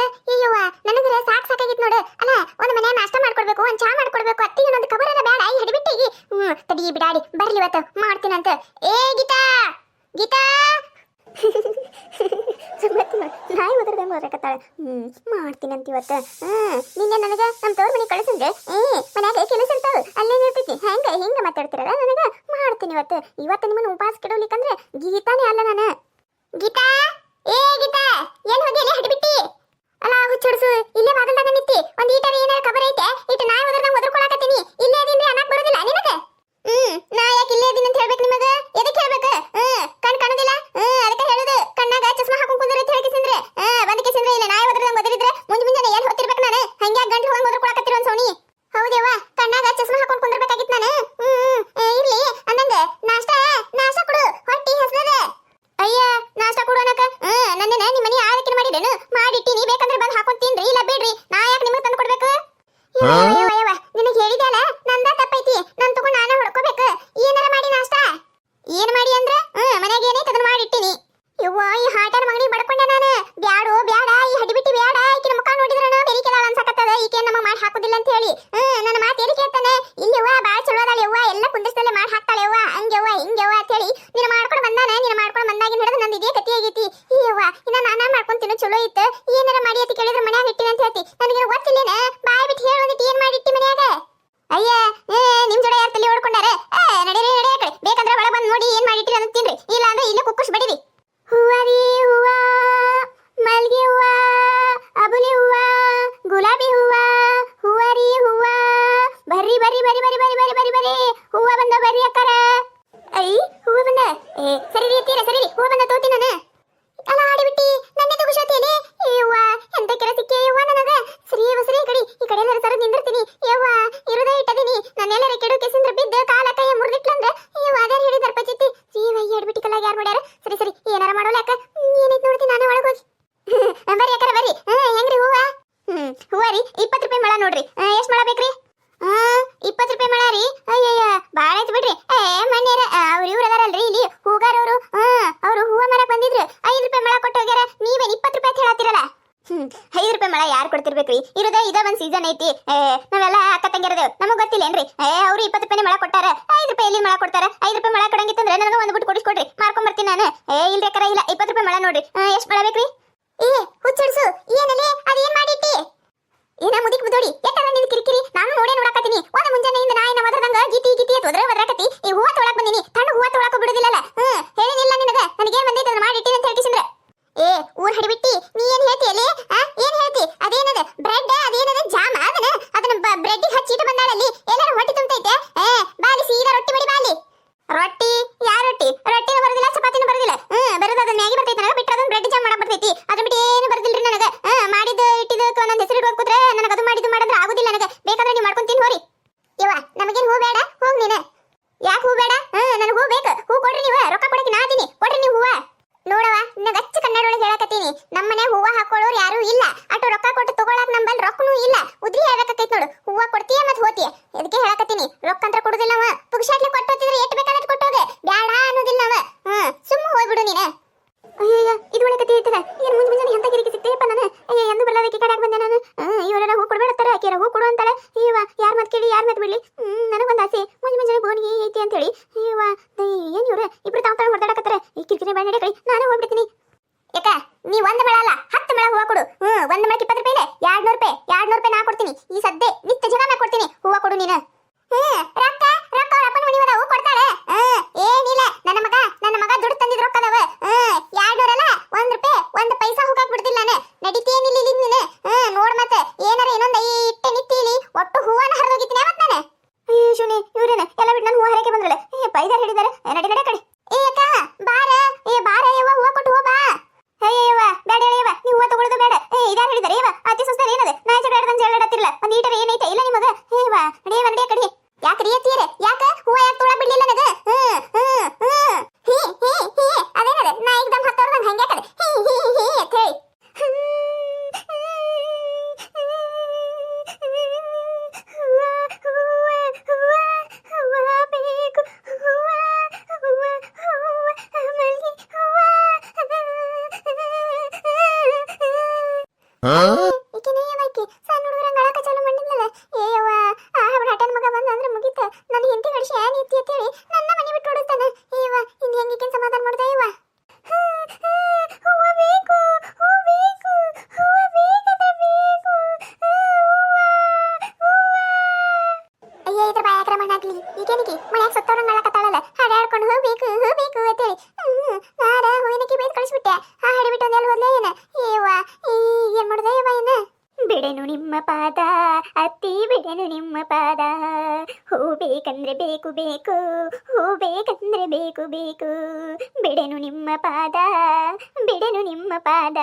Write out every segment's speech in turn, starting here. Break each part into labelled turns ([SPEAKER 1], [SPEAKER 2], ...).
[SPEAKER 1] ಅಲ್ಲ ಅಯ್ಯವ್ವ ನನಗೆ ಸಾಕ್ ಸಾಕಾಗಿತ್ತು ನೋಡು. ಅಲ್ಲ, ಒಂದು ಮನೆ ನಾಷ್ಟ ಮಾಡ್ಕೊಡ್ಬೇಕು, ಒಂದು ಚಾ ಮಾಡ್ಕೊಡ್ಬೇಕು ಅತ್ತಿಗೆ ಒಂದು ಕಬರ್ ಬೇಡ, ಈ ಹಿಡಿಬಿಟ್ಟಿಗಿ ಹ್ಞೂ, ತಡಿ ಬಿಡಾಡಿ, ಬರ್ಲಿ ಇವತ್ತು ಮಾಡ್ತೀನಂತ ಏ, ಗೀತಾ ಗೀತಾ. ನಾಯಿ ಮದ್ರದ ಮಾತಾಡಕತ್ತಾಳೆ ಹ್ಞೂ ಮಾಡ್ತೀನಂತ ಇವತ್ತು. ಹಾಂ ನಿನ್ನೆ ನನಗೆ ನಮ್ಮ ತವ್ರ ಮನೆ ಕಳಿಸಂದ್ರೆ, ಏ, ಮನ್ಯಾಗ ಕೆಲಸ ಇರ್ತಾವೆ. ಅಲ್ಲೇ ಇರ್ತೈತಿ ಹೆಂಗೆ, ಹಿಂಗೆ ಮಾತಾಡ್ತಿರಲ್ಲ ನನಗೆ? ಮಾಡ್ತೀನಿ ಇವತ್ತು. ಇವತ್ತು ನಿಮ್ಮನ್ನು ಉಪವಾಸ ಕೆಡೋಲಿಕ್ಕಂದ್ರೆ ಗೀತಾನೇ ಅಲ್ಲ ನಾನು. ಗೀತಾ, ಏ, ಗೀತಾ. ಮಾಡಿದೇನು ಮಾಡಿಟ್ಟಿ ನೀ ಬೇಕಂದ್ರೆ ಬಂದು ಹಾಕೊಂಡು ತಿನ್ರಿ. ಇಲ್ಲ ಬಿಡ್ರಿ. ನಾ ಯಾಕೆ ನಿಮಗೆ ತಂದು ಕೊಡ್ಬೇಕು? ನಿನಗೆ ಹೇಳಿದಲ್ಲ ನಂದ ತಪ್ಪೈತಿ. ನಾನು ತಗೊಂಡು ನಾನೇ ಹೊಡ್ಕೋಬೇಕು. ಏನಾರ ಮಾಡಿ ನಾಷ್ಟ? ಏನ್ ಮಾಡಿ ಅಂದ್ರೆ? ಹ್ಮ್ ಮನೆಗೆ ಏನೇ ತಗೊಂಡು ಮಾಡಿಟ್ಟಿನಿ ಇವ್ವ ಈ ಹಾಟರ್ ಮಗನಿಗೆ ಬಡ್ಕೊಂಡೆ ನಾನು. ಬ್ಯಾಡು ಏನೋ ಚಲೋ ಇತ್ತ ಏನಾರ ಮಾಡಿ ಅಂತ ಕೇಳಿದ್ರೆ ಮನ್ಯಾಗ ಇಟ್ಟಿನ ಅಂತ ಹೇಳ್ತಿ. ನನಗೆ ಗೊತ್ತಿಲ್ಲೇನ? ಬಾಯ್ ಬಿಟ್ಟು ಹೇಳು ಒಂದಿಟ್ಟು ಏನ್ ಮಾಡಿಟ್ಟಿ ಮನ್ಯಾಗ? ಅಯ್ಯ ನಿಮ್ ಜೋಡ ಯಾರು ತಲೆ ಓಡ್ಕೊಂಡಾರ ನಡೀರಿ ನಡಿಯ ಕಡೆ ಬೇಕಂದ್ರೆ ಒಳಗೆ ಬಂದು ನೋಡಿ ಏನ್ ಮಾಡಿಟ್ಟಿರಿ ಅಂತ ತಿನ್ರಿ. ಇಲ್ಲ ಅಂದ್ರೆ ಇಲ್ಲೇ ಕುಕ್ಕುಸ್ ಬಡಿರಿ ಹೂವರಿ ಹೂವಾ. ನೋಡ್ರಿ. ಎಷ್ಟು ಮೊಳ ಬೇಕ್ರಿ? ಇಪ್ಪತ್ತು ರೂಪಾಯಿ ಮೊಳ ರೀ. ಅಯ್ಯಯ್ಯ ಭಾಳ ಆಯ್ತು ಬಿಡ್ರಿ. ಏ ಮಣ್ಯರ ಅವ್ರು ಇವ್ರು ಅದಾರಲ್ರಿ ಇಲ್ಲಿ. ಹೂಗಾರವರು ಅವರು ಹೂವ ಮರಕ್ಕೆ ಬಂದಿದ್ರು. ಐದು ರೂಪಾಯಿ ಮೊಳ ಕೊಟ್ಟು ಹೋಗ್ಯಾರ. ನೀವೇನು ಇಪ್ಪತ್ತು ರೂಪಾಯಿ ಅಂತ ಹೇಳತ್ತೀರಲ್ಲ? ಐದು ರೂಪಾಯಿ ಮಳ ಯಾರು ಕೊಡ್ತಿರ್ಬೇಕ್ರಿ? ಇರೋದ, ಇದ ಒಂದ್ ಸೀಸನ್ ಐತಿ. ನಾವೆಲ್ಲ ಅಕ್ಕ ತಂಗಿರದ ನಮಗ್ ಗೊತ್ತಿಲ್ಲ ಏನ್ರಿ? ಅವ್ರು ಇಪ್ಪತ್ತು ರೂಪಾಯಿ ಮಳ ಕೊಟ್ಟಾರ. ಐದು ರೂಪಾಯಿ ಎಲ್ಲಿ ಮಳ ಕೊಡ್ತಾರ? ಐದು ರೂಪಾಯಿ ಮಳ ಕೊಡಂಗಿತ್ತಂದ್ರೆ ನನಗೆ ಒಂದ್ ಬಿಟ್ಟು ಕೊಡಿಸ್ಕೊಡ್ರಿ. ಮಾರ್ಕೊಂಡ್ ಬರ್ತೀನಿ ನಾನು. ಏ, ಇಲ್ರಿ ಕರ ಇಲ್ಲ. ಇಪ್ಪತ್ತು ರೂಪಾಯಿ ಮಳ ನೋಡ್ರಿ. ಎಷ್ಟು ಮಳ ಬೇಕ್ರಿ? ಏ ಒಂದ್ ಮಡಕ್ ಇಪ್ಪತ್ತು ರೂಪಾಯಿ ಎರಡ್ ನೂರು ರೂಪಾಯಿ. ಎರಡ್ ನೂರು ರೂಪಾಯಿ ನಾ ಕೊಡ್ತೀನಿ. ಈ ಸದ್ದೆ ನಿತ್ಯ ಜಗ ನಾ ಕೊಡ್ತೀನಿ. ಹೂವ ಕೊಡು ನೀನು. ಹ್ಮ್ ರೊಕ್ಕ 嗯、ಬಿಡೆನು ನಿಮ್ಮ ಪಾದ, ಅತ್ತಿ ಬಿಡೆನು ನಿಮ್ಮ ಪಾದ. ಹೂ ಬೇಕಂದ್ರೆ ಬೇಕು ಬೇಕು. ಹೂ ಬೇಕಂದ್ರೆ ಬೇಕು ಬೇಕು. ಬಿಡೆನು ನಿಮ್ಮ ಪಾದ ಬಿಡೆನು ನಿಮ್ಮ ಪಾದ.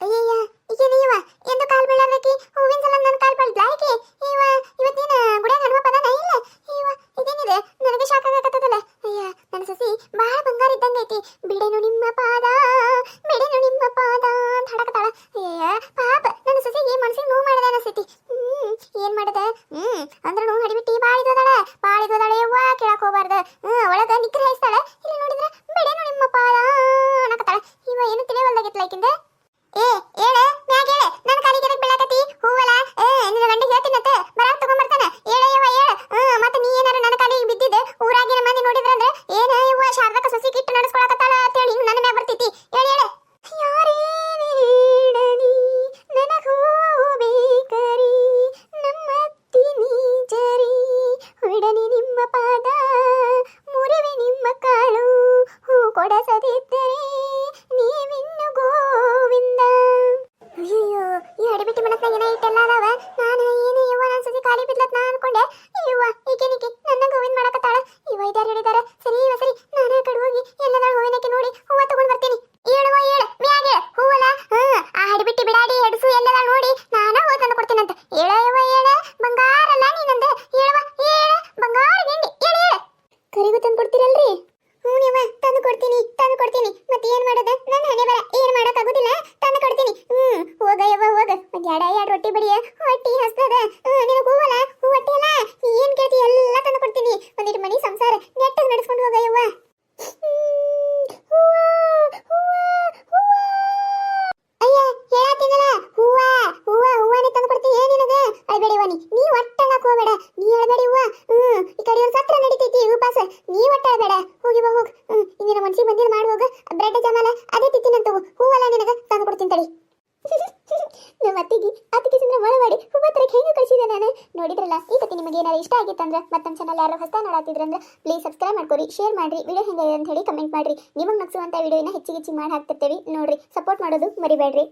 [SPEAKER 1] ಅಯ್ಯಯ್ಯ ಈಗೇನು ಇವ ಎಂದು ಕಾಲ್ ಬೀಳಬೇಕಿ ಹೂವಿನ ಸಲ ನನ್ನ ಕಾಲ್ ಬೀಳ್ದಾ ಈಕೆ ಇವ ಇವತ್ತೇನ ಗುಡಿಯಾಗ ಹನುಮ ಪದನ ಇಲ್ಲ ಇವ ಇದೇನಿದೆ ನನಗೆ ಶಾಕ್ ಆಗಕತ್ತದಲ್ಲ ಅಯ್ಯ ನನ್ನ ಸಸಿ ಬಹಳ ಬಂಗಾರ ಇದ್ದಂಗೆ ಐತಿ ಬಿಡೆನು ನಿಮ್ಮ ಪಾದ ಬಿಡೆನು ನಿಮ್ಮ ಪಾದ ಅಂತ ಹಾಡಕತ್ತಾಳ ಅಯ್ಯ ಪಾಪ, ನನ್ನ ಸಸಿಗೆ ಮನಸ್ಸಿಗೆ ನೋವು ಮಾಡದ ಅನಿಸ್ತೈತಿ ಹ್ಮ್, ಏನ್ ಮಾಡದ? ಹ್ಮ್, ಅಂದ್ರ ನೋವು ಹಡಿಬಿಟ್ಟು ಬಾಳಿದೋದಾಳ ಬಾಳಿದೋದಾಳ ಯವ್ವ, ಕೇಳಕ್ ಹೋಗ್ಬಾರ್ದ. ಹ್ಮ್, ಒಳಗ ನಿಗ್ರಹ ಹಾಯಿಸ್ತಾಳ ಇಲ್ಲಿ ನೋಡಿದ್ರ ಬಿಡೆನು ನಿಮ್ಮ ಪಾದ ಅನ್ನಕತ್ತಾಳ ಇವ ಏನು ತಿಳಿಯವಲ್ದಾಗಿತ್ಲ ಆಕಿಂದ ಏ ಏಳ ಬಿಡಾಡಿ ನೋಡಿ ನಾನ ಹೂವ ತಂದು ಕೊಡ್ತೀನಂತ. ಯವ್ವ ಏಳ ಬಂಗಾರಲ್ಲ ನೀನಂದ. ಏಳವ ಏಳ ಬಂಗಾರ ಗಿಂಡಿ. ಏಳ ಹೇಳ ಕರಿಗೂ ತಂದು ಕೊಡ್ತೀರಲ್ರಿ? ಹ್ಞೂ ನೀವ ತಂದು ಕೊಡ್ತೀನಿ ತಂದು ಕೊಡ್ತೀನಿ. ಮತ್ತೆ ಏನ್ ಮಾಡೋದು? ನನ್ನ ಹಣೆ ಬರ. ಏನ್ ಮಾಡಕ್ ಆಗುದಿಲ್ಲ? ತಂದು ಕೊಡ್ತೀನಿ. ಹ್ಮ್ ಹೋಗ ಯವ್ವ, ಹೋಗ. ಮತ್ತೆ ಎಡ ಎರಡು ರೊಟ್ಟಿ ಬಡಿಯ ಹೊಟ್ಟಿ ಹಸ್ತದ ಹ್ಮ್ ನಿನಗೆ ಹೂವಲ್ಲ ಹೂ ಹೊಟ್ಟಿ ಅಲ್ಲ ನೀ ಏನ್ ಕೇಳ್ತಿ ಎಲ್ಲ ತಂದು ಕೊಡ್ತೀನಿ ಒಂದಿಟ್ಟು ಮನಿ ಸಂಸಾರ ನೆಟ್ಟಗ್ ನಡೆಸ್ಕೊಂಡು ಹೋಗ ಯವ್ವ ಹ್ಮ್, ಹೂವ, ಹೂವ, ಹೂವ. ಅಯ್ಯ ಹೇಳತ್ತೀನಲ್ಲ ಹೂವ ಹೂವ ಹೂವನೇ ತಂದು ಕೊಡ್ತೀನಿ ಏನಿನದ ಅಳ್ಬೇಡಿ ನೀ ನೀ ಒಟ್ಟಳಕ್ ಹೋಗ್ಬೇಡ ನೀ ಅಳ್ಬೇಡಿ ಹೂವ ಹ್ಮ್ ಈ ಕಡೆ ಒಂದು ಸತ್ರ ನಡೀತೈತಿ ಉಪವಾಸ ನೀ ಒಟ್ಟ ಅಳ್ಬೇಡ ಹೋಗಿ ಬಾ ಹೋಗ್ ಹ್ಮ್ ಇನ್ನಿನ ಮನ್ಸಿಗೆ ಬಂದಿದ್ ಮಾಡಿ ಹೋಗ ಬ್ರೆಡ್ ಜಮಾಲ ಅದೇ ತಿತ್ತಿನಂತ ಹೂವಲ್ಲ ನಿನಗ ತಂದು ಕೊಡ್ತೀನಿ ತಡಿ ಅತ್ತಿಗೆ ಸುಮ್ಮನೆ ಮಳೆ ಮಾಡಿ ಹೂವ ತರಕ್ಕೆ ಹೆಂಗೆ ಕಳಿಸಿದೆ ನಾನು? ನೋಡಿದ್ರಲ್ಲ, ಈ ಕತೆ ನಿಮಗೆ ಏನಾದ್ರು ಇಷ್ಟ ಆಗಿತ್ತಂದ್ರೆ ಮತ್ತೆ ನಮ್ಮ ಚಾನಲ್ ಯಾರು ಹೊಸ ನೋಡಾತಿದ್ರಂದ್ರೆ ಪ್ಲೀಸ್ ಸಬ್ಸ್ಕ್ರೈಬ್ ಮಾಡ್ಕೊರಿ ಶೇರ್ ಮಾಡ್ರಿ ವಿಡಿಯೋ ಹೆಂಗಿದೆ ಅಂತ ಹೇಳಿ ಕಮೆಂಟ್ ಮಾಡ್ರಿ. ನಿಮಗೆ ನಗ್ಸುವಂಥ ವಿಡಿಯೋನ ಹೆಚ್ಚಿಗೆ ಹೆಚ್ಚಿಗೆ ಮಾಡಿ ಹಾಕ್ತಿರ್ತೀವಿ ನೋಡ್ರಿ ಸಪೋರ್ಟ್ ಮಾಡೋದು ಮರಿಬೇಡ್ರಿ.